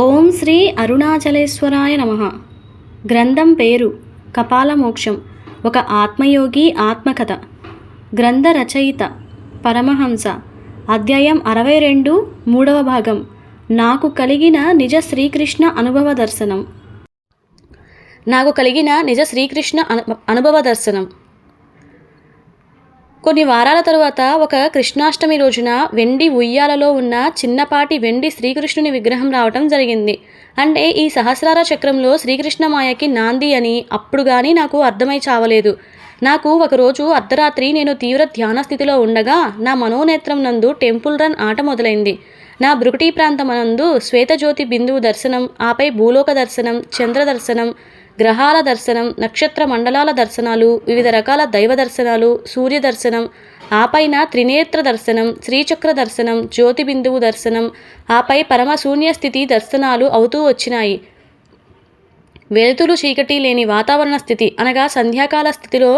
ఓం శ్రీ అరుణాచలేశ్వరాయ నమ. గ్రంథం పేరు కపాలమోక్షం. ఒక ఆత్మయోగి ఆత్మకథ. గ్రంథ రచయిత పరమహంస. అధ్యాయం అరవై రెండు మూడవ భాగం. నాకు కలిగిన నిజ శ్రీకృష్ణ అనుభవ దర్శనం. నాకు కలిగిన నిజ శ్రీకృష్ణ అను అనుభవ దర్శనం. కొన్ని వారాల తరువాత ఒక కృష్ణాష్టమి రోజున వెండి ఉయ్యాలలో ఉన్న చిన్నపాటి వెండి శ్రీకృష్ణుని విగ్రహం రావటం జరిగింది. అంటే ఈ సహస్రార చక్రంలో శ్రీకృష్ణ మాయకి నాంది అని అప్పుడు కానీ నాకు అర్థమై చావలేదు. నాకు ఒకరోజు అర్ధరాత్రి నేను తీవ్ర ధ్యాన స్థితిలో ఉండగా నా మనోనేత్రం నందు టెంపుల్ రన్ ఆట మొదలైంది. నా బ్రుకుటీ ప్రాంతమనందు శ్వేతజ్యోతి బిందువు దర్శనం ఆపై భూలోక దర్శనం చంద్ర దర్శనం గ్రహాల దర్శనం నక్షత్ర మండలాల దర్శనాలు వివిధ రకాల దైవ దర్శనాలు సూర్య దర్శనం ఆపైన త్రినేత్ర దర్శనం శ్రీచక్ర దర్శనం జ్యోతి బిందువు దర్శనం ఆపై పరమశూన్య స్థితి దర్శనాలు అవుతూ వచ్చినాయి. వెలుతురు చీకటి లేని వాతావరణ స్థితి అనగా సంధ్యాకాల స్థితిలో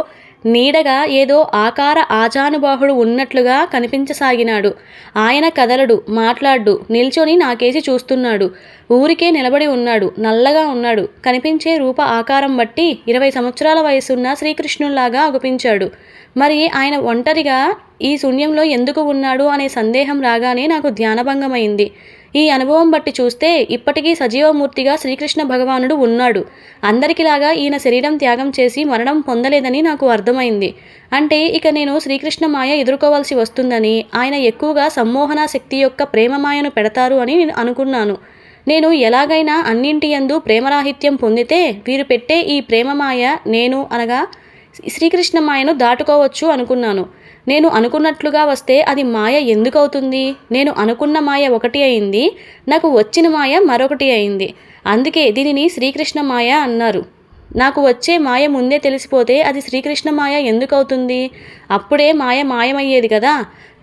నీడగా ఏదో ఆకార ఆజానుబాహుడు ఉన్నట్లుగా కనిపించసాగినాడు. ఆయన కదలడు మాట్లాడు నిల్చొని నాకేసి చూస్తున్నాడు. ఊరికే నిలబడి ఉన్నాడు నల్లగా ఉన్నాడు. కనిపించే రూప ఆకారం బట్టి ఇరవై సంవత్సరాల వయసున్న శ్రీకృష్ణుల్లాగా అగుపించాడు. మరి ఆయన ఒంటరిగా ఈ శూన్యంలో ఎందుకు ఉన్నాడు అనే సందేహం రాగానే నాకు ధ్యానభంగమైంది. ఈ అనుభవం బట్టి చూస్తే ఇప్పటికీ సజీవమూర్తిగా శ్రీకృష్ణ భగవానుడు ఉన్నాడు. అందరికిలాగా ఈయన శరీరం త్యాగం చేసి మరణం పొందలేదని నాకు అర్థమైంది. అంటే ఇక నేను శ్రీకృష్ణ మాయ ఎదుర్కోవాల్సి వస్తుందని ఆయన ఎక్కువగా సమ్మోహన శక్తి యొక్క ప్రేమ మాయను పెడతారు అని నేను అనుకున్నాను. నేను ఎలాగైనా అన్నింటి యందు ప్రేమరాహిత్యం పొందితే వీరు పెట్టే ఈ ప్రేమమాయ నేను అనగా శ్రీకృష్ణ మాయను దాటుకోవచ్చు అనుకున్నాను. నేను అనుకున్నట్లుగా వస్తే అది మాయ ఎందుకు అవుతుంది నేను అనుకున్న మాయ ఒకటి అయింది నాకు వచ్చిన మాయ మరొకటి అయింది. అందుకే దీనిని శ్రీకృష్ణ మాయ అన్నారు. నాకు వచ్చే మాయ ముందే తెలిసిపోతే అది శ్రీకృష్ణ మాయ ఎందుకు అవుతుంది అప్పుడే మాయ మాయమయ్యేది కదా.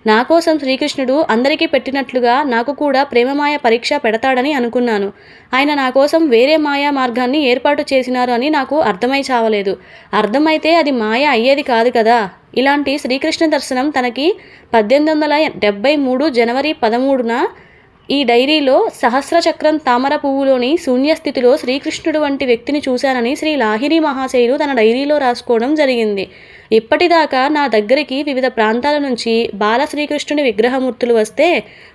నా కోసం శ్రీకృష్ణుడు అందరికీ పెట్టినట్లుగా నాకు కూడా ప్రేమమాయ పరీక్ష పెడతాడని అనుకున్నాను. ఆయన నా కోసం వేరే మాయా మార్గాన్ని ఏర్పాటు చేసినారు అని నాకు అర్థమై చావలేదు. అర్థమైతే అది మాయ అయ్యేది కాదు కదా? ఇలాంటి శ్రీకృష్ణ దర్శనం తనకి పద్దెనిమిది వందల డెబ్బై మూడు జనవరి పదమూడున ఈ డైరీలో సహస్రచక్రం తామర పువ్వులోని శూన్యస్థితిలో శ్రీకృష్ణుడు వంటి వ్యక్తిని చూశానని శ్రీ లాహిరి మహాశయులు తన డైరీలో రాసుకోవడం జరిగింది. ఇప్పటిదాకా నా దగ్గరికి వివిధ ప్రాంతాల నుంచి బాల శ్రీకృష్ణుని విగ్రహమూర్తులు వస్తే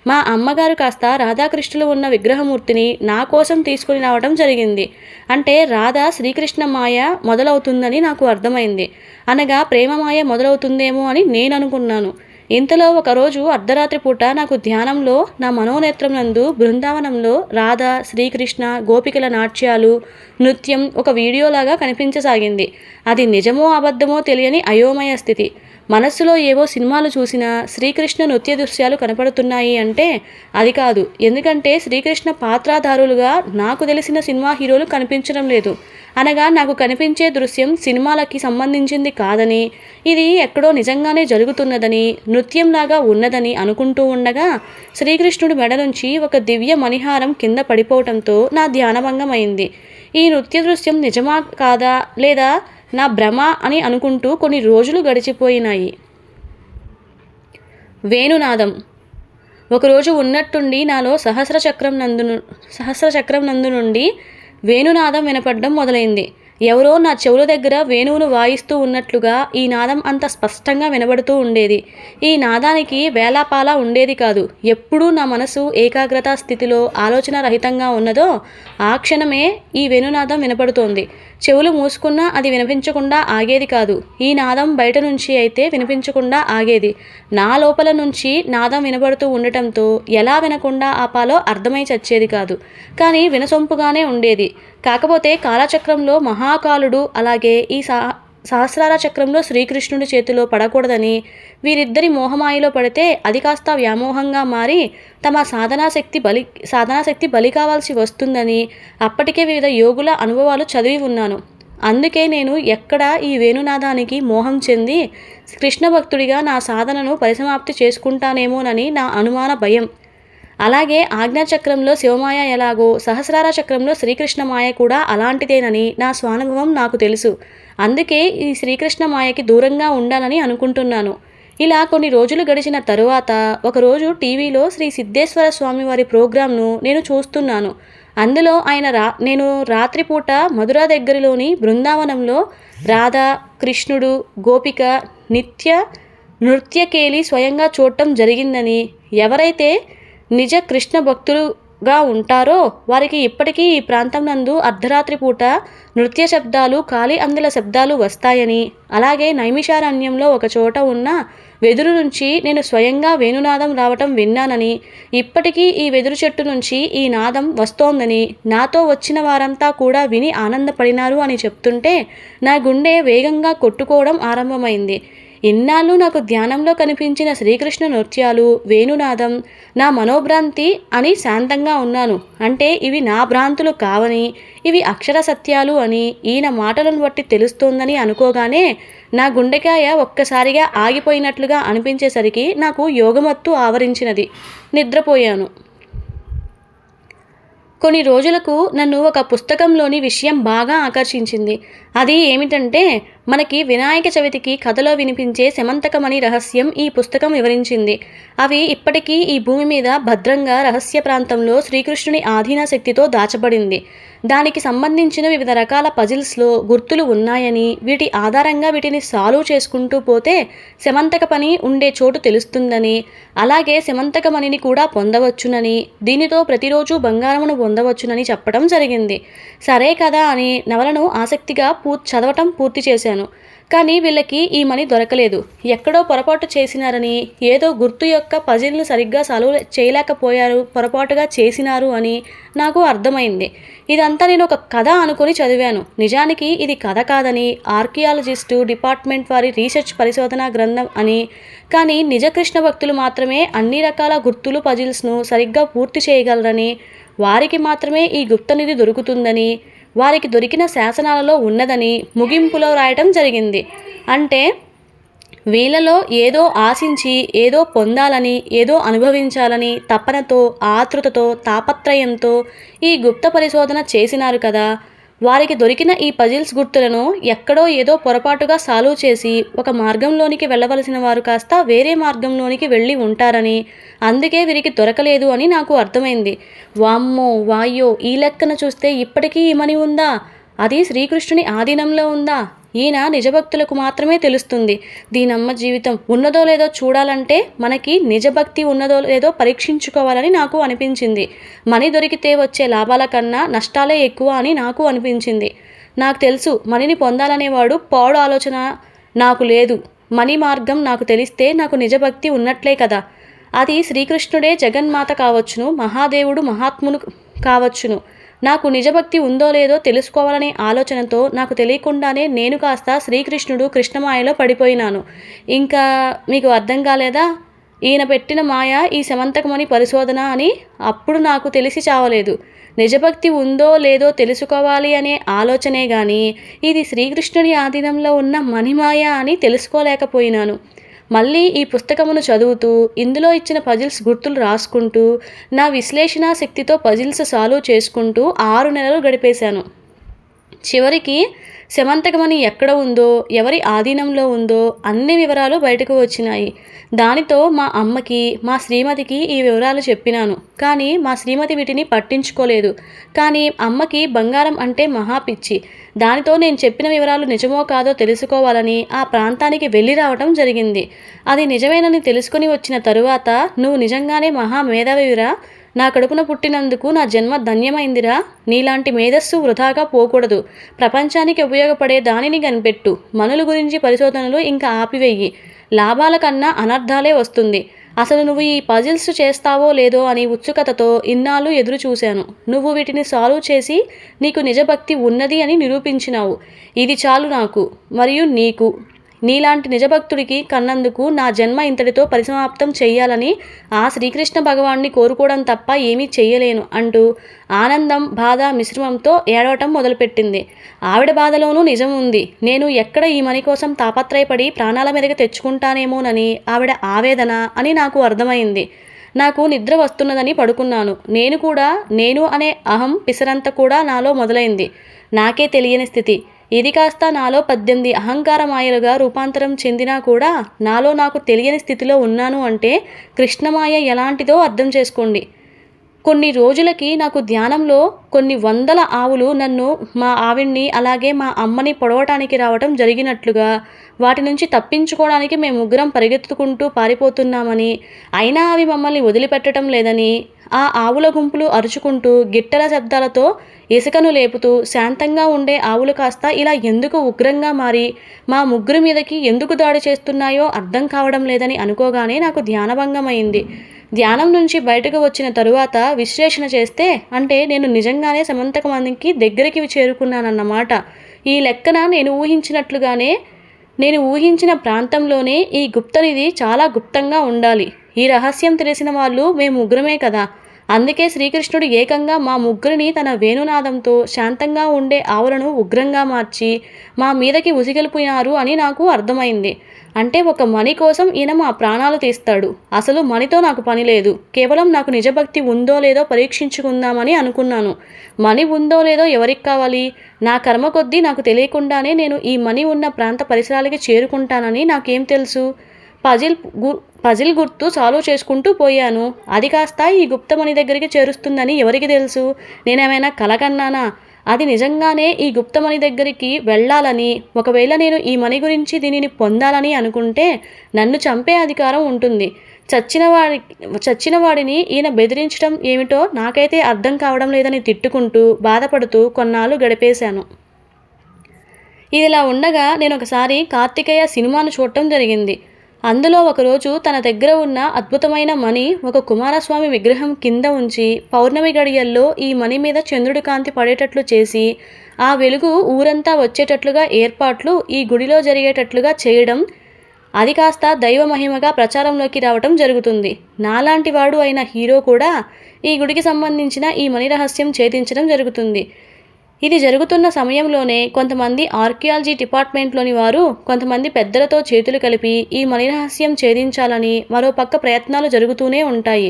మా అమ్మగారు కాస్త రాధాకృష్ణులు ఉన్న విగ్రహమూర్తిని నా కోసం తీసుకుని రావడం జరిగింది. అంటే రాధా శ్రీకృష్ణ మాయ మొదలవుతుందని నాకు అర్థమైంది. అనగా ప్రేమమాయ మొదలవుతుందేమో అని నేను అనుకున్నాను ఇంతలో ఒకరోజు అర్ధరాత్రి పూట నాకు ధ్యానంలో నా మనోనేత్రం నందు బృందావనంలో రాధ శ్రీకృష్ణ గోపికల నాట్యాలు నృత్యం ఒక వీడియోలాగా కనిపించసాగింది. అది నిజమో అబద్ధమో తెలియని అయోమయ స్థితి. మనస్సులో ఏవో సినిమాలు చూసినా శ్రీకృష్ణ నృత్య దృశ్యాలు కనపడుతున్నాయి అంటే అది కాదు. ఎందుకంటే శ్రీకృష్ణ పాత్రాధారులుగా నాకు తెలిసిన సినిమా హీరోలు కనిపించడం లేదు. అనగా నాకు కనిపించే దృశ్యం సినిమాలకి సంబంధించింది కాదని ఇది ఎక్కడో నిజంగానే జరుగుతున్నదని నృత్యంలాగా ఉన్నదని అనుకుంటూ ఉండగా శ్రీకృష్ణుడి మెడ నుంచి ఒక దివ్య మణిహారం కింద పడిపోవటంతో నా ధ్యానభంగం అయింది ఈ నృత్య దృశ్యం నిజమా కాదా లేదా నా భ్రమ అని అనుకుంటూ కొన్ని రోజులు గడిచిపోయినాయి. వేణునాదం. ఒకరోజు ఉన్నట్టుండి నాలో సహస్ర చక్రం నందు సహస్ర చక్రం నందు నుండి వేణునాదం వినపడడం మొదలైంది. ఎవరో నా చెవుల దగ్గర వేణువును వాయిస్తూ ఉన్నట్లుగా ఈ నాదం అంత స్పష్టంగా వినబడుతూ ఉండేది. ఈ నాదానికి వేలాపాలా ఉండేది కాదు. ఎప్పుడూ నా మనసు ఏకాగ్రత స్థితిలో ఆలోచన రహితంగా ఉన్నదో ఆ క్షణమే ఈ వేణునాదం వినపడుతోంది. చెవులు మూసుకున్నా అది వినిపించకుండా ఆగేది కాదు. ఈ నాదం బయట నుంచి అయితే వినిపించకుండా ఆగేది. నా లోపల నుంచి నాదం వినబడుతూ ఉండటంతో ఎలా వినకుండా ఆపాలో అర్థమై చచ్చేది కాదు. కానీ వినసొంపుగానే ఉండేది. కాకపోతే కాలచక్రంలో మహా మహాకాలుడు అలాగే ఈ సా సహస్రార చక్రంలో శ్రీకృష్ణుడి చేతిలో పడకూడదని వీరిద్దరి మోహమాయిలో పడితే అది కాస్త వ్యామోహంగా మారి తమ సాధనాశక్తి బలి సాధనాశక్తి బలి కావాల్సి వస్తుందని అప్పటికే వివిధ యోగుల అనుభవాలు చదివి ఉన్నాను. అందుకే నేను ఎక్కడ ఈ వేణునాదానికి మోహం చెంది కృష్ణ భక్తుడిగా నా సాధనను పరిసమాప్తి చేసుకుంటానేమోనని నా అనుమాన భయం. అలాగే ఆజ్ఞాచక్రంలో శివమాయ ఎలాగో సహస్రార చక్రంలో శ్రీకృష్ణ మాయ కూడా అలాంటిదేనని నా స్వానుభవం నాకు తెలుసు. అందుకే ఈ శ్రీకృష్ణ మాయకి దూరంగా ఉండాలని అనుకుంటున్నాను. ఇలా కొన్ని రోజులు గడిచిన తరువాత ఒకరోజు టీవీలో శ్రీ సిద్ధేశ్వర స్వామి వారి ప్రోగ్రాంను నేను చూస్తున్నాను. అందులో ఆయన రా నేను రాత్రిపూట మధుర దగ్గరలోని బృందావనంలో రాధ కృష్ణుడు గోపిక నిత్య నృత్యకేలి స్వయంగా చూడటం జరిగిందని ఎవరైతే నిజ కృష్ణ భక్తులుగా ఉంటారో వారికి ఇప్పటికీ ఈ ప్రాంతం నందు అర్ధరాత్రి పూట నృత్య శబ్దాలు ఖాళీ అందుల శబ్దాలు వస్తాయని. అలాగే నైమిషారణ్యంలో ఒక చోట ఉన్న వెదురు నుంచి నేను స్వయంగా వేణునాదం రావటం విన్నానని. ఇప్పటికీ ఈ వెదురు చెట్టు నుంచి ఈ నాదం వస్తోందని. నాతో వచ్చిన వారంతా కూడా విని ఆనందపడినారు అని చెప్తుంటే నా గుండె వేగంగా కొట్టుకోవడం ఆరంభమైంది. ఇన్నాళ్ళు నాకు ధ్యానంలో కనిపించిన శ్రీకృష్ణ నృత్యాలు వేణునాదం నా మనోభ్రాంతి అని శాంతంగా ఉన్నాను. అంటే ఇవి నా భ్రాంతులు కావని ఇవి అక్షర సత్యాలు అని ఈయన మాటలను బట్టి తెలుస్తోందని అనుకోగానే నా గుండెకాయ ఒక్కసారిగా ఆగిపోయినట్లుగా అనిపించేసరికి నాకు యోగమత్తు ఆవరించినది. నిద్రపోయాను. కొన్ని రోజులకు నన్ను ఒక పుస్తకంలోని విషయం బాగా ఆకర్షించింది. అది ఏమిటంటే మనకి వినాయక చవితికి కథలో వినిపించే శమంతకమణి రహస్యం ఈ పుస్తకం వివరించింది. అవి ఇప్పటికీ ఈ భూమి మీద భద్రంగా రహస్య ప్రాంతంలో శ్రీకృష్ణుని ఆధీన శక్తితో దాచబడింది. దానికి సంబంధించిన వివిధ రకాల పజిల్స్లో గుర్తులు ఉన్నాయని వీటి ఆధారంగా వీటిని సాల్వ్ చేసుకుంటూ పోతే సెమంతక పని ఉండే చోటు తెలుస్తుందని అలాగే శమంతకమణిని కూడా పొందవచ్చునని దీనితో ప్రతిరోజు బంగారమును పొందవచ్చునని చెప్పడం జరిగింది. సరే కదా అని నవలను ఆసక్తిగా పూ చదవటం పూర్తి చేశాను. కానీ వీళ్ళకి ఈ మనీ దొరకలేదు. ఎక్కడో పొరపాటు చేసినారని ఏదో గుర్తు యొక్క పజిల్ను సరిగ్గా సాల్వ్ చేయలేకపోయారు పొరపాటుగా చేసినారు అని నాకు అర్థమైంది. ఇదంతా నేను ఒక కథ అనుకుని చదివాను. నిజానికి ఇది కథ కాదని ఆర్కియాలజిస్టు డిపార్ట్మెంట్ వారి రీసెర్చ్ పరిశోధన గ్రంథం అని. కానీ నిజ కృష్ణ భక్తులు మాత్రమే అన్ని రకాల గుర్తులు పజిల్స్ను సరిగ్గా పూర్తి చేయగలరని వారికి మాత్రమే ఈ గుప్తనిధి దొరుకుతుందని వారికి దొరికిన శాసనాలలో ఉన్నదని ముగింపులో రాయటం జరిగింది. అంటే వీళ్ళలో ఏదో ఆశించి ఏదో పొందాలని ఏదో అనుభవించాలని తపనతో ఆతృతతో తాపత్రయంతో ఈ గుప్త పరిశోధన చేసినారు కదా. వారికి దొరికిన ఈ పజిల్స్ గుర్తులను ఎక్కడో ఏదో పొరపాటుగా సాల్వ్ చేసి ఒక మార్గంలోనికి వెళ్ళవలసిన వారు కాస్త వేరే మార్గంలోనికి వెళ్ళి ఉంటారని అందుకే వీరికి దొరకలేదు అని నాకు అర్థమైంది. వామ్మో వాయ్యో ఈ లెక్కన చూస్తే ఇప్పటికీ ఈ మని ఉందా? అది శ్రీకృష్ణుని ఆధీనంలో ఉందా? ఈయన నిజభక్తులకు మాత్రమే తెలుస్తుంది. దీనమ్మ జీవితం ఉన్నదో లేదో చూడాలంటే మనకి నిజభక్తి ఉన్నదో లేదో పరీక్షించుకోవాలని నాకు అనిపించింది. మనీ దొరికితే వచ్చే లాభాల కన్నా నష్టాలే ఎక్కువ అని నాకు అనిపించింది. నాకు తెలుసు మనీని పొందాలనేవాడు పాడు ఆలోచన నాకు లేదు. మనీ మార్గం నాకు తెలిస్తే నాకు నిజభక్తి ఉన్నట్లే కదా. అది శ్రీకృష్ణుడే జగన్మాత కావచ్చును మహాదేవుడు మహాత్మును కావచ్చును. నాకు నిజభక్తి ఉందో లేదో తెలుసుకోవాలనే ఆలోచనతో నాకు తెలియకుండానే నేను కాస్త శ్రీకృష్ణుడు కృష్ణమాయలో పడిపోయినాను. ఇంకా మీకు అర్థం కాలేదా? ఈయన పెట్టిన మాయ ఈ సమంతకమని పరిశోధన అని అప్పుడు నాకు తెలిసి చావలేదు. నిజభక్తి ఉందో లేదో తెలుసుకోవాలి అనే ఆలోచనే గాని ఇది శ్రీకృష్ణుడి ఆధీనంలో ఉన్న మణిమాయ అని తెలుసుకోలేకపోయినాను. మళ్ళీ ఈ పుస్తకమును చదువుతూ ఇందులో ఇచ్చిన పజిల్స్ గుర్తులు రాసుకుంటూ నా విశ్లేషణ శక్తితో పజిల్స్ సాల్వ్ చేసుకుంటూ ఆరు నెలలు గడిపేశాను. చివరికి శమంతకమణి ఎక్కడ ఉందో ఎవరి ఆధీనంలో ఉందో అన్ని వివరాలు బయటకు వచ్చినాయి. దానితో మా అమ్మకి మా శ్రీమతికి ఈ వివరాలు చెప్పినాను. కానీ మా శ్రీమతి వీటిని పట్టించుకోలేదు. కానీ అమ్మకి బంగారం అంటే మహా పిచ్చి. దానితో నేను చెప్పిన వివరాలు నిజమో కాదో తెలుసుకోవాలని ఆ ప్రాంతానికి వెళ్ళి రావటం జరిగింది. అది నిజమేనని తెలుసుకొని వచ్చిన తరువాత నువ్వు నిజంగానే మహా మేధావివిరా? నా కడుపున పుట్టినందుకు నా జన్మ ధన్యమైందిరా. నీలాంటి మేధస్సు వృధాగా పోకూడదు. ప్రపంచానికి ఉపయోగపడే దానిని కనిపెట్టు. మనుల గురించి పరిశోధనలు ఇంకా ఆపివెయ్యి లాభాల కన్నా అనర్థాలే వస్తుంది. అసలు నువ్వు ఈ పజిల్స్ చేస్తావో లేదో అని ఉత్సుకతతో ఇన్నాళ్ళు ఎదురు చూశాను నువ్వు వీటిని సాల్వ్ చేసి నీకు నిజభక్తి ఉన్నది అని నిరూపించినావు. ఇది చాలు నాకు మరియు నీకు. నీలాంటి నిజభక్తుడికి కన్నందుకు నా జన్మ ఇంతటితో పరిసమాప్తం చెయ్యాలని ఆ శ్రీకృష్ణ భగవాన్ని కోరుకోవడం తప్ప ఏమీ చెయ్యలేను అంటూ ఆనందం బాధ మిశ్రమంతో ఏడవటం మొదలుపెట్టింది. ఆవిడ బాధలోనూ నిజం ఉంది. నేను ఎక్కడ ఈ మని కోసం తాపత్రయపడి ప్రాణాల మీదకి తెచ్చుకుంటానేమోనని ఆవిడ ఆవేదన అని నాకు అర్థమైంది. నాకు నిద్ర వస్తున్నదని పడుకున్నాను. నేను కూడా నేను అనే అహం పిసరంత కూడా నాలో మొదలైంది. నాకే తెలియని స్థితి. ఇది కాస్త నాలో పద్దెనిమిది అహంకారమాయలుగా రూపాంతరం చెందినా కూడా నాలో నాకు తెలియని స్థితిలో ఉన్నాను అంటే కృష్ణమాయ ఎలాంటిదో అర్థం చేసుకోండి. కొన్ని రోజులకి నాకు ధ్యానంలో కొన్ని వందల ఆవులు నన్ను మా ఆవిడ్ని అలాగే మా అమ్మని పొడవటానికి రావటం జరిగినట్లుగా వాటి నుంచి తప్పించుకోవడానికి మేము ముగ్గురం పరిగెత్తుకుంటూ పారిపోతున్నామని అయినా అవి మమ్మల్ని వదిలిపెట్టడం లేదని ఆ ఆవుల గుంపులు అరుచుకుంటూ గిట్టల శబ్దాలతో ఇసుకను లేపుతూ శాంతంగా ఉండే ఆవులు కాస్త ఇలా ఎందుకు ఉగ్రంగా మారి మా ముగ్గురు మీదకి ఎందుకు దాడి చేస్తున్నాయో అర్థం కావడం లేదని అనుకోగానే నాకు ధ్యానభంగమైంది. ధ్యానం నుంచి బయటకు వచ్చిన తరువాత విశ్లేషణ చేస్తే అంటే నేను నిజంగానే సమంతక మందికి దగ్గరికి చేరుకున్నానన్నమాట ఈ లెక్కన నేను ఊహించినట్లుగానే నేను ఊహించిన ప్రాంతంలోనే ఈ గుప్తనిధి చాలా గుప్తంగా ఉండాలి. ఈ రహస్యం తెలిసిన వాళ్ళు మేము ముగ్గురమే కదా. అందుకే శ్రీకృష్ణుడు ఏకంగా మా ముగ్గురిని తన వేణునాదంతో శాంతంగా ఉండే ఆవులను ఉగ్రంగా మార్చి మా మీదకి ఉసిగలిపోయినారు అని నాకు అర్థమైంది. అంటే ఒక మణి కోసం ఈయన మా ప్రాణాలు తీస్తాడు. అసలు మణితో నాకు పని లేదు. కేవలం నాకు నిజభక్తి ఉందో లేదో పరీక్షించుకుందామని అనుకున్నాను. మణి ఉందో లేదో ఎవరికి కావాలి? నా కర్మ కొద్దీ నాకు తెలియకుండానే నేను ఈ మణి ఉన్న ప్రాంత పరిసరాలకి చేరుకుంటానని నాకేం తెలుసు? పజిల్ గు పజిల్ గుర్తు సాల్వ్ చేసుకుంటూ పోయాను. అది కాస్త ఈ గుప్తమణి దగ్గరికి చేరుస్తుందని ఎవరికి తెలుసు? నేనేమైనా కలకన్నానా? అది నిజంగానే ఈ గుప్తమణి దగ్గరికి వెళ్ళాలని ఒకవేళ నేను ఈ మణి గురించి దీనిని పొందాలని అనుకుంటే నన్ను చంపే అధికారం ఉంటుంది. చచ్చిన వాడి చచ్చిన వాడిని ఈయన బెదిరించడం ఏమిటో నాకైతే అర్థం కావడం లేదని తిట్టుకుంటూ బాధపడుతూ కొన్నాళ్ళు గడిపేశాను. ఇదిలా ఉండగా నేను ఒకసారి కార్తికేయ సినిమాను చూడటం జరిగింది. అందులో ఒకరోజు తన దగ్గర ఉన్న అద్భుతమైన మణి ఒక కుమారస్వామి విగ్రహం కింద ఉంచి పౌర్ణమి గడియల్లో ఈ మణి మీద చంద్రుడి కాంతి పడేటట్లు చేసి ఆ వెలుగు ఊరంతా వచ్చేటట్లుగా ఏర్పాట్లు ఈ గుడిలో జరిగేటట్లుగా చేయడం అది కాస్త దైవ మహిమగా ప్రచారంలోకి రావటం జరుగుతుంది. నాలాంటి వాడు అయిన హీరో కూడా ఈ గుడికి సంబంధించిన ఈ మణి రహస్యం ఛేదించడం జరుగుతుంది. ఇది జరుగుతున్న సమయంలోనే కొంతమంది ఆర్కియాలజీ డిపార్ట్మెంట్లోని వారు కొంతమంది పెద్దలతో చేతులు కలిపి ఈ మణి ఛేదించాలని మరోపక్క ప్రయత్నాలు జరుగుతూనే ఉంటాయి.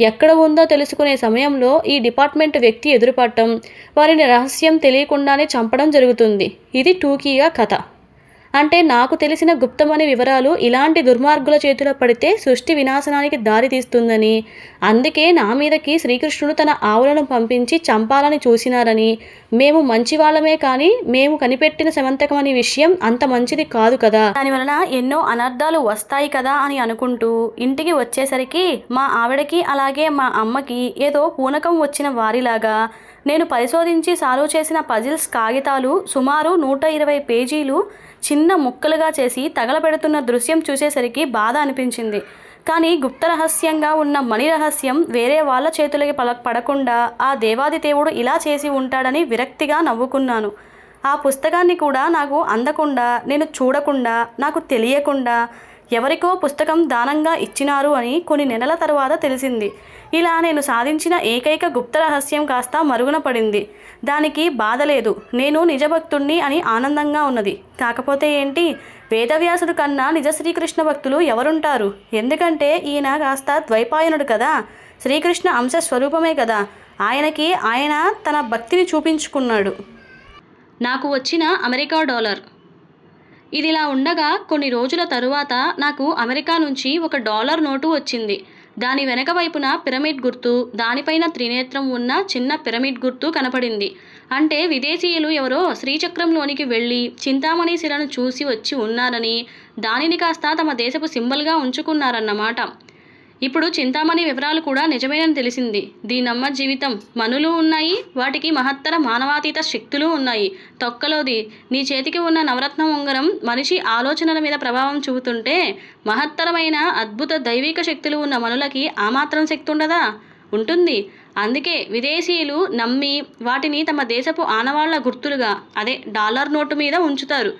ఎక్కడ ఉందో తెలుసుకునే సమయంలో ఈ డిపార్ట్మెంట్ వ్యక్తి ఎదురుపడటం వారిని రహస్యం తెలియకుండానే చంపడం జరుగుతుంది. ఇది టూకీగా కథ. అంటే నాకు తెలిసిన గుప్తమని వివరాలు ఇలాంటి దుర్మార్గుల చేతిలో పడితే సృష్టి వినాశనానికి దారి తీస్తుందని. అందుకే నా మీదకి శ్రీకృష్ణుడు తన ఆవులను పంపించి చంపాలని చూసినారని. మేము మంచి వాళ్ళమే కానీ మేము కనిపెట్టిన శమంతకం అనే విషయం అంత మంచిది కాదు కదా. దానివలన ఎన్నో అనర్థాలు వస్తాయి కదా అని అనుకుంటూ ఇంటికి వచ్చేసరికి మా ఆవిడకి అలాగే మా అమ్మకి ఏదో పూనకం వచ్చిన వారిలాగా. నేను పరిశోధించి సాల్వ్ చేసిన పజిల్స్ కాగితాలు సుమారు నూట ఇరవై పేజీలు చిన్న ముక్కలుగా చేసి తగలబెడుతున్న దృశ్యం చూసేసరికి బాధ అనిపించింది. కానీ గుప్త రహస్యంగా ఉన్న మణి రహస్యం వేరే వాళ్ళ చేతులకి పల పడకుండా ఆ దేవాది దేవుడు ఇలా చేసి ఉంటాడని విరక్తిగా నవ్వుకున్నాను. ఆ పుస్తకాన్ని కూడా నాకు అందకుండా నేను చూడకుండా నాకు తెలియకుండా ఎవరికో పుస్తకం దానంగా ఇచ్చినారు అని కొన్ని నెలల తర్వాత తెలిసింది. ఇలా నేను సాధించిన ఏకైక గుప్త రహస్యం కాస్త మరుగున పడింది. దానికి బాధ లేదు నేను నిజభక్తుణ్ణి అని ఆనందంగా ఉన్నది. కాకపోతే ఏంటి? వేదవ్యాసుడు కన్నా నిజ శ్రీకృష్ణ భక్తులు ఎవరుంటారు? ఎందుకంటే ఈయన కాస్త ద్వైపాయనుడు కదా. శ్రీకృష్ణ అంశ స్వరూపమే కదా. ఆయనకి ఆయన తన భక్తిని చూపించుకున్నాడు. నాకు వచ్చిన అమెరికా డాలర్. ఇదిలా ఉండగా కొన్ని రోజుల తరువాత నాకు అమెరికా నుంచి ఒక డాలర్ నోటు వచ్చింది. దాని వెనక వైపున పిరమిడ్ గుర్తు దానిపైన త్రినేత్రం ఉన్న చిన్న పిరమిడ్ గుర్తు కనపడింది. అంటే విదేశీయులు ఎవరో శ్రీచక్రంలోనికి వెళ్ళి చింతామణి శిలను చూసి వచ్చి ఉన్నారని దానిని కాస్త తమ దేశపు సింబల్గా ఉంచుకున్నారన్నమాట. ఇప్పుడు చింతామణి వివరాలు కూడా నిజమేనని తెలిసింది. దీనమ్మ జీవితం. మనులు ఉన్నాయి వాటికి మహత్తర మానవాతీత శక్తులు ఉన్నాయి. తొక్కలోది నీ చేతికి ఉన్న నవరత్నం ఉంగరం మనిషి ఆలోచనల మీద ప్రభావం చూపుతుంటే మహత్తరమైన అద్భుత దైవిక శక్తులు ఉన్న మనులకి ఆ మాత్రం శక్తి ఉండదా ఉంటుంది. అందుకే విదేశీయులు నమ్మి వాటిని తమ దేశపు ఆనవాళ్ళ గుర్తులుగా అదే డాలర్ నోటు మీద ఉంచుతారు.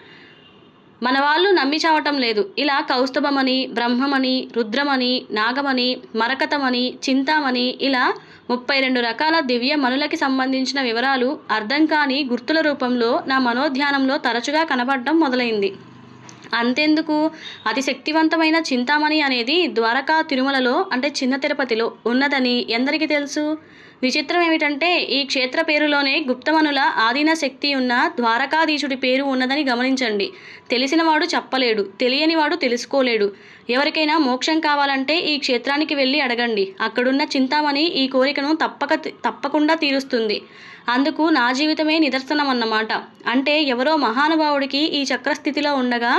మన వాళ్ళు నమ్మి చావటం లేదు. ఇలా కౌస్తభమని బ్రహ్మమని రుద్రమని నాగమని మరకతమని చింతామణి ఇలా ముప్పై రెండు రకాల దివ్య మనులకి సంబంధించిన వివరాలు అర్థం కాని గుర్తుల రూపంలో నా మనోధ్యానంలో తరచుగా కనబడటం మొదలైంది. అంతెందుకు? అతి శక్తివంతమైన చింతామణి అనేది ద్వారకా తిరుమలలో అంటే చిన్న తిరుపతిలో ఉన్నదని ఎందరికీ తెలుసు? విచిత్రం ఏమిటంటే ఈ క్షేత్ర పేరులోనే గుప్తమనుల ఆధీన శక్తి ఉన్న ద్వారకాధీశుడి పేరు ఉన్నదని గమనించండి. తెలిసినవాడు చెప్పలేడు తెలియనివాడు తెలుసుకోలేడు. ఎవరికైనా మోక్షం కావాలంటే ఈ క్షేత్రానికి వెళ్ళి అడగండి. అక్కడున్న చింతామణి ఈ కోరికను తప్పక తప్పకుండా తీరుస్తుంది. అందుకు నా జీవితమే నిదర్శనం అన్నమాట అంటే ఎవరో మహానుభావుడికి ఈ చక్రస్థితిలో ఉండగా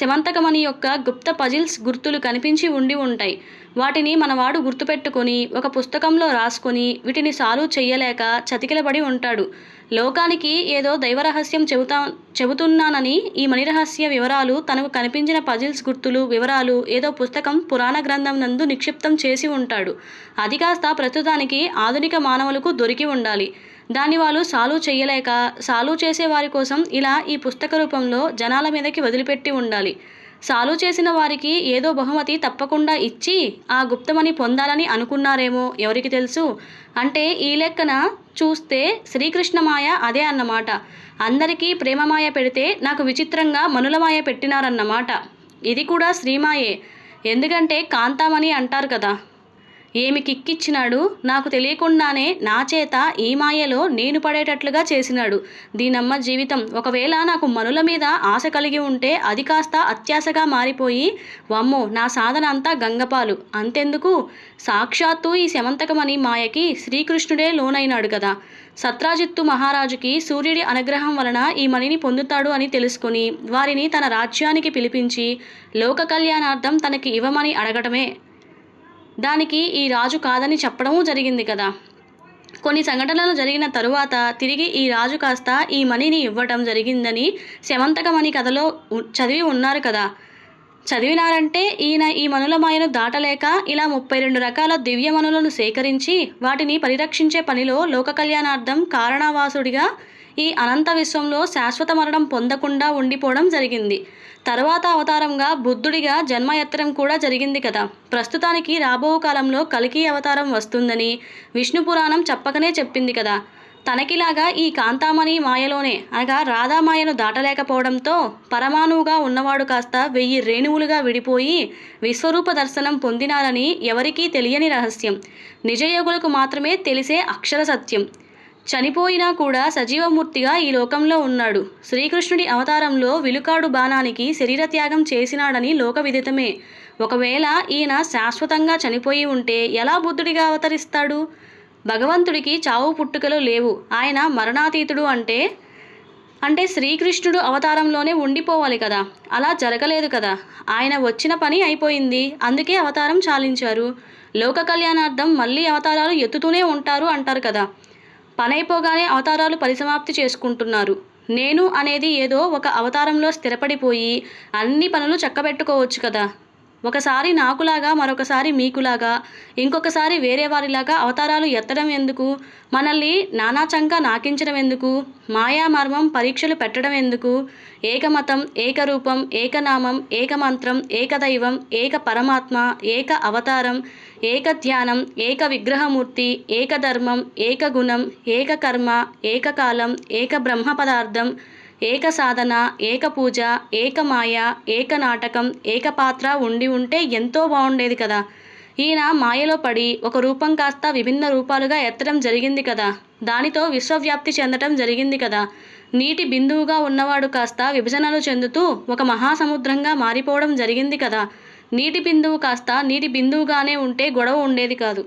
శమంతకమణి యొక్క గుప్త పజిల్స్ గుర్తులు కనిపించి ఉండి ఉంటాయి. వాటిని మనవాడు గుర్తుపెట్టుకొని ఒక పుస్తకంలో రాసుకొని వీటిని సాల్వ్ చెయ్యలేక చతికిలబడి ఉంటాడు. లోకానికి ఏదో దైవరహస్యం చెబుతా చెబుతున్నానని ఈ మణిరహస్య వివరాలు తనకు కనిపించిన పజిల్స్ గుర్తులు వివరాలు ఏదో పుస్తకం పురాణ గ్రంథం నందు నిక్షిప్తం చేసి ఉంటాడు. అది కాస్త ప్రస్తుతానికి ఆధునిక మానవులకు దొరికి ఉండాలి. దాన్ని వాళ్ళు సాల్వ్ చేయలేక సాల్వ్ చేసే వారి కోసం ఇలా ఈ పుస్తక రూపంలో జనాల మీదకి వదిలిపెట్టి ఉండాలి. సాల్వ్ చేసిన వారికి ఏదో బహుమతి తప్పకుండా ఇచ్చి ఆ గుప్తమని పొందాలని అనుకున్నారేమో ఎవరికి తెలుసు? అంటే ఈ లెక్కన చూస్తే శ్రీకృష్ణమాయ అదే అన్నమాట. అందరికీ ప్రేమమాయ పెడితే నాకు విచిత్రంగా మనులమాయ పెట్టినారన్నమాట. ఇది కూడా శ్రీమాయే. ఎందుకంటే కాంతామణి అంటారు కదా ఏమి కిక్కిచ్చినాడు? నాకు తెలియకుండానే నా చేత ఈ మాయలో నేను పడేటట్లుగా చేసినాడు. దీనమ్మ జీవితం ఒకవేళ నాకు మనుల మీద ఆశ కలిగి ఉంటే అది కాస్త అత్యాశగా మారిపోయి వమ్మో నా సాధన అంతా గంగపాలు. అంతెందుకు? సాక్షాత్తు ఈ శమంతకమణి మాయకి శ్రీకృష్ణుడే లోనైనాడు కదా. సత్రాజిత్తు మహారాజుకి సూర్యుడి అనుగ్రహం వలన ఈ మణిని పొందుతాడు అని తెలుసుకుని వారిని తన రాజ్యానికి పిలిపించి లోక కళ్యాణార్థం తనకి ఇవ్వమని అడగటమే దానికి ఈ రాజు కాదని చెప్పడము జరిగింది కదా. కొన్ని సంఘటనలు జరిగిన తరువాత తిరిగి ఈ రాజు కాస్త ఈ మణిని ఇవ్వటం జరిగిందని శమంతకమణి కథలో చదివి ఉన్నారు కదా. చదివినారంటే ఈయన ఈ మనుల మాయను దాటలేక ఇలా ముప్పై రెండు రకాల దివ్య మనులను సేకరించి వాటిని పరిరక్షించే పనిలో లోక కళ్యాణార్థం కారణావాసుడిగా ఈ అనంత విశ్వంలో శాశ్వత మరణం పొందకుండా ఉండిపోవడం జరిగింది. తర్వాత అవతారంగా బుద్ధుడిగా జన్మ కూడా జరిగింది కదా. ప్రస్తుతానికి రాబో కాలంలో కలికి అవతారం వస్తుందని విష్ణు పురాణం చెప్పకనే చెప్పింది కదా. తనకిలాగా ఈ కాంతామణి మాయలోనే అనగా రాధామాయను దాటలేకపోవడంతో పరమాణువుగా ఉన్నవాడు కాస్త వెయ్యి రేణువులుగా విడిపోయి విశ్వరూప దర్శనం పొందినారని ఎవరికీ తెలియని రహస్యం. నిజయోగులకు మాత్రమే తెలిసే అక్షర సత్యం. చనిపోయినా కూడా సజీవమూర్తిగా ఈ లోకంలో ఉన్నాడు. శ్రీకృష్ణుడి అవతారంలో విలుకాడు బాణానికి శరీర త్యాగం చేసినాడని లోక విదితమే ఒకవేళ ఈయన శాశ్వతంగా చనిపోయి ఉంటే ఎలా బుద్ధుడిగా అవతరిస్తాడు? భగవంతుడికి చావు పుట్టుకలు లేవు. ఆయన మరణాతీతుడు అంటే అంటే శ్రీకృష్ణుడు అవతారంలోనే ఉండిపోవాలి కదా. అలా జరగలేదు కదా. ఆయన వచ్చిన పని అయిపోయింది. అందుకే అవతారం చాలించారు. లోక కళ్యాణార్థం మళ్ళీ అవతారాలు ఎత్తుతూనే ఉంటారు అంటారు కదా. పని అయిపోగానే అవతారాలు పరిసమాప్తి చేసుకుంటున్నారు. నేను అనేది ఏదో ఒక అవతారంలో స్థిరపడిపోయి అన్ని పనులు చక్కబెట్టుకోవచ్చు కదా. ఒకసారి నాకులాగా మరొకసారి మీకులాగా ఇంకొకసారి వేరే వారిలాగా అవతారాలు ఎత్తడం ఎందుకు? మనల్ని నానాచంక నాకించడం ఎందుకు? మాయామర్మం పరీక్షలు పెట్టడం ఎందుకు? ఏకమతం ఏకరూపం ఏకనామం ఏకమంత్రం ఏకదైవం ఏక పరమాత్మ ఏక అవతారం ఏక ధ్యానం ఏక విగ్రహమూర్తి ఏక ధర్మం ఏక గుణం ఏక కర్మ ఏకకాలం ఏక బ్రహ్మ పదార్థం ఏక సాధన ఏక పూజ ఏక మాయ ఏక నాటకం ఏక పాత్ర ఉండి ఉంటే ఎంతో బాగుండేది కదా. ఈయన మాయలో పడి ఒక రూపం కాస్త విభిన్న రూపాలుగా ఎత్తడం జరిగింది కదా. దానితో విశ్వవ్యాప్తి చెందటం జరిగింది కదా. నీటి బిందువుగా ఉన్నవాడు కాస్త విభజనలు చెందుతూ ఒక మహాసముద్రంగా మారిపోవడం జరిగింది కదా. నీటి బిందువు కాస్త నీటి బిందువుగానే ఉంటే గొడవ ఉండేది కాదు.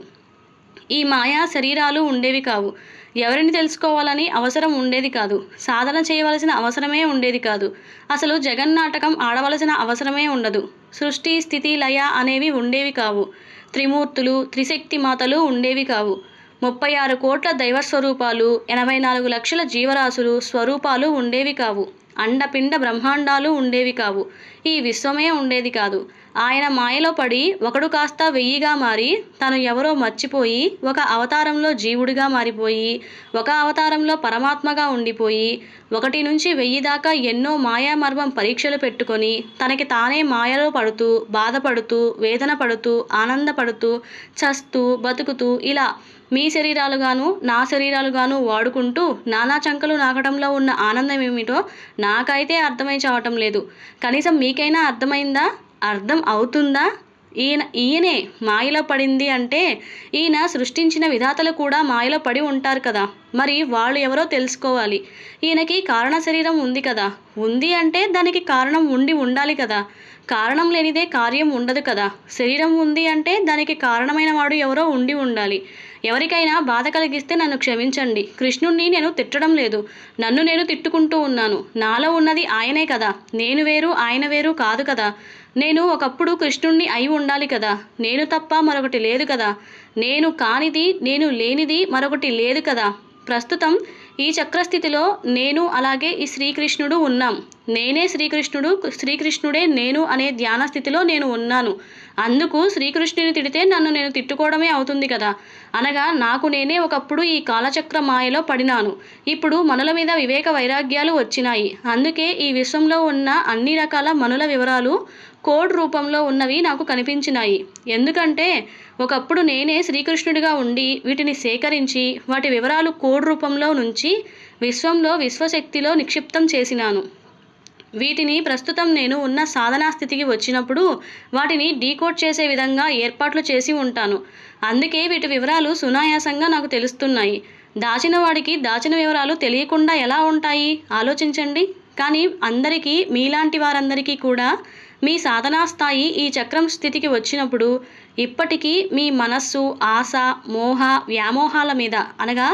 ఈ మాయా శరీరాలు ఉండేవి కావు. ఎవరిని తెలుసుకోవాలని అవసరం ఉండేది కాదు. సాధన చేయవలసిన అవసరమే ఉండేది కాదు. అసలు జగన్నాటకం ఆడవలసిన అవసరమే ఉండదు. సృష్టి స్థితి లయ అనేవి ఉండేవి కావు. త్రిమూర్తులు త్రిశక్తి మాతలు ఉండేవి కావు. ముప్పై ఆరు కోట్ల దైవ స్వరూపాలు ఎనభై నాలుగు లక్షల జీవరాశులు స్వరూపాలు ఉండేవి కావు. అండపిండ బ్రహ్మాండాలు ఉండేవి కావు. ఈ విశ్వమే ఉండేది కాదు. ఆయన మాయలో పడి ఒకడు కాస్త వెయ్యిగా మారి తను ఎవరో మర్చిపోయి ఒక అవతారంలో జీవుడిగా మారిపోయి ఒక అవతారంలో పరమాత్మగా ఉండిపోయి ఒకటి నుంచి వెయ్యి దాకా ఎన్నో మాయామర్మం పరీక్షలు పెట్టుకొని తనకి తానే మాయలో పడుతూ బాధపడుతూ వేదన పడుతూ ఆనందపడుతూ చస్తూ బతుకుతూ ఇలా మీ శరీరాలుగాను నా శరీరాలుగాను వాడుకుంటూ నానా చంకలు నాకడంలో ఉన్న ఆనందం ఏమిటో నాకైతే అర్థమై చావటం లేదు. కనీసం మీకైనా అర్థమైందా? అర్థం అవుతుందా? ఈయన ఈయనే మాయలో పడింది అంటే ఈయన సృష్టించిన విధాతలు కూడా మాయలో పడి ఉంటారు కదా. మరి వాళ్ళు ఎవరో తెలుసుకోవాలి. ఈయనకి కారణ శరీరం ఉంది కదా. ఉంది అంటే దానికి కారణం ఉండి ఉండాలి కదా. కారణం లేనిదే కార్యం ఉండదు కదా. శరీరం ఉంది అంటే దానికి కారణమైన వాడు ఎవరో ఉండి ఉండాలి. ఎవరికైనా బాధ కలిగిస్తే నన్ను క్షమించండి. కృష్ణుణ్ణి నేను తిట్టడం లేదు. నన్ను నేను తిట్టుకుంటూ ఉన్నాను. నాలో ఉన్నది ఆయనే కదా. నేను వేరు ఆయన వేరు కాదు కదా. నేను ఒకప్పుడు కృష్ణుణ్ణి అయి ఉండాలి కదా. నేను తప్ప మరొకటి లేదు కదా. నేను కానిది నేను లేనిది మరొకటి లేదు కదా. ప్రస్తుతం ఈ చక్రస్థితిలో నేను అలాగే ఈ శ్రీకృష్ణుడు ఉన్నాం. నేనే శ్రీకృష్ణుడు శ్రీకృష్ణుడే నేను అనే ధ్యాన స్థితిలో నేను ఉన్నాను. అందుకు శ్రీకృష్ణుని తిడితే నన్ను నేను తిట్టుకోవడమే అవుతుంది కదా. అనగా నాకు నేనే ఒకప్పుడు ఈ కాలచక్ర మాయలో పడినాను. ఇప్పుడు మనుల మీద వివేక వైరాగ్యాలు వచ్చినాయి. అందుకే ఈ విశ్వంలో ఉన్న అన్ని రకాల మనుల వివరాలు కోడ్ రూపంలో ఉన్నవి నాకు కనిపించినాయి. ఎందుకంటే ఒకప్పుడు నేనే శ్రీకృష్ణుడిగా ఉండి వీటిని సేకరించి వాటి వివరాలు కోడ్ రూపంలో నుంచి విశ్వంలో విశ్వశక్తిలో నిక్షిప్తం చేసినాను. వీటిని ప్రస్తుతం నేను ఉన్న సాధనా స్థితికి వచ్చినప్పుడు వాటిని డీకోడ్ చేసే విధంగా ఏర్పాట్లు చేసి ఉంటాను. అందుకే వీటి వివరాలు సునాయాసంగా నాకు తెలుస్తున్నాయి. దాచిన వాడికి దాచిన వివరాలు తెలియకుండా ఎలా ఉంటాయి? ఆలోచించండి. కానీ అందరికీ మీలాంటి వారందరికీ కూడా మీ సాధనా స్థాయి ఈ చక్రం స్థితికి వచ్చినప్పుడు ఇప్పటికీ మీ మనస్సు ఆశ మోహ వ్యామోహాల మీద అనగా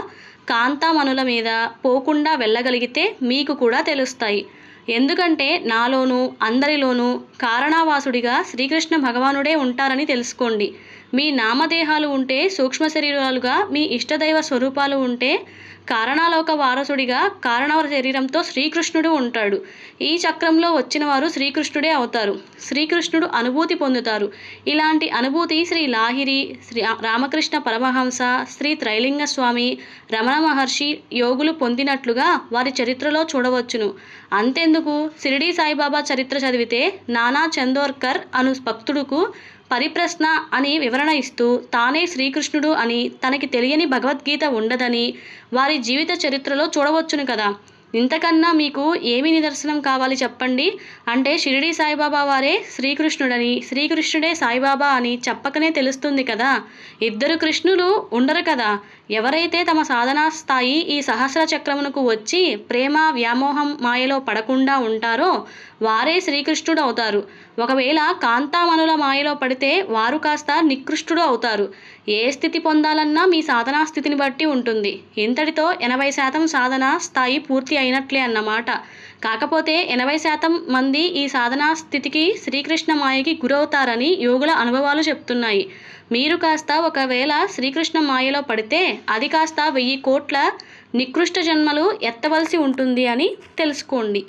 కాంతామనుల మీద పోకుండా వెళ్ళగలిగితే మీకు కూడా తెలుస్తాయి. ఎందుకంటే నాలోనూ అందరిలోనూ కారణావాసుడిగా శ్రీకృష్ణ భగవానుడే ఉంటారని తెలుసుకోండి. మీ నామదేహాలు ఉంటే సూక్ష్మ శరీరాలుగా మీ ఇష్టదైవ స్వరూపాలు ఉంటే కారణాలోక వారసుడిగా కారణ శరీరంతో శ్రీకృష్ణుడు ఉంటాడు. ఈ చక్రంలో వచ్చిన వారు శ్రీకృష్ణుడే అవుతారు. శ్రీకృష్ణుడు అనుభూతి పొందుతారు. ఇలాంటి అనుభూతి శ్రీ లాహిరి శ్రీ రామకృష్ణ పరమహంస శ్రీ త్రైలింగ స్వామి రమణ మహర్షి యోగులు పొందినట్లుగా వారి చరిత్రలో చూడవచ్చును. అంతెందుకు? షిరిడీ సాయిబాబా చరిత్ర చదివితే నానా చందోర్కర్ అను భక్తుడుకు పరిప్రశ్న అని వివరణ ఇస్తూ తానే శ్రీకృష్ణుడు అని తనకి తెలియని భగవద్గీత ఉండదని వారి జీవిత చరిత్రలో చూడవచ్చును కదా. ఇంతకన్నా మీకు ఏమి నిదర్శనం కావాలి చెప్పండి? అంటే షిరిడి సాయిబాబా వారే శ్రీకృష్ణుడని శ్రీకృష్ణుడే సాయిబాబా అని చెప్పకనే తెలుస్తుంది కదా? ఇద్దరు కృష్ణులు ఉండరు కదా? ఎవరైతే తమ సాధనా స్థాయి ఈ సహస్ర చక్రమునకు వచ్చి ప్రేమ వ్యామోహం మాయలో పడకుండా ఉంటారో వారే శ్రీకృష్ణుడు అవుతారు ఒకవేళ కాంతామనుల మాయలో పడితే వారు కాస్త నికృష్టుడు అవుతారు. ఏ స్థితి పొందాలన్నా మీ సాధనా స్థితిని బట్టి ఉంటుంది. ఇంతటితో ఎనభై శాతం సాధన స్థాయి పూర్తి అయినట్లే అన్నమాట. కాకపోతే ఎనభై శాతం మంది ఈ సాధనా స్థితికి శ్రీకృష్ణ మాయకి గురవుతారని యోగుల అనుభవాలు చెప్తున్నాయి. మీరు కాస్త ఒకవేళ శ్రీకృష్ణ మాయలో పడితే అది కాస్త వెయ్యి కోట్ల నికృష్ట జన్మలు ఎత్తవలసి ఉంటుంది అని తెలుసుకోండి.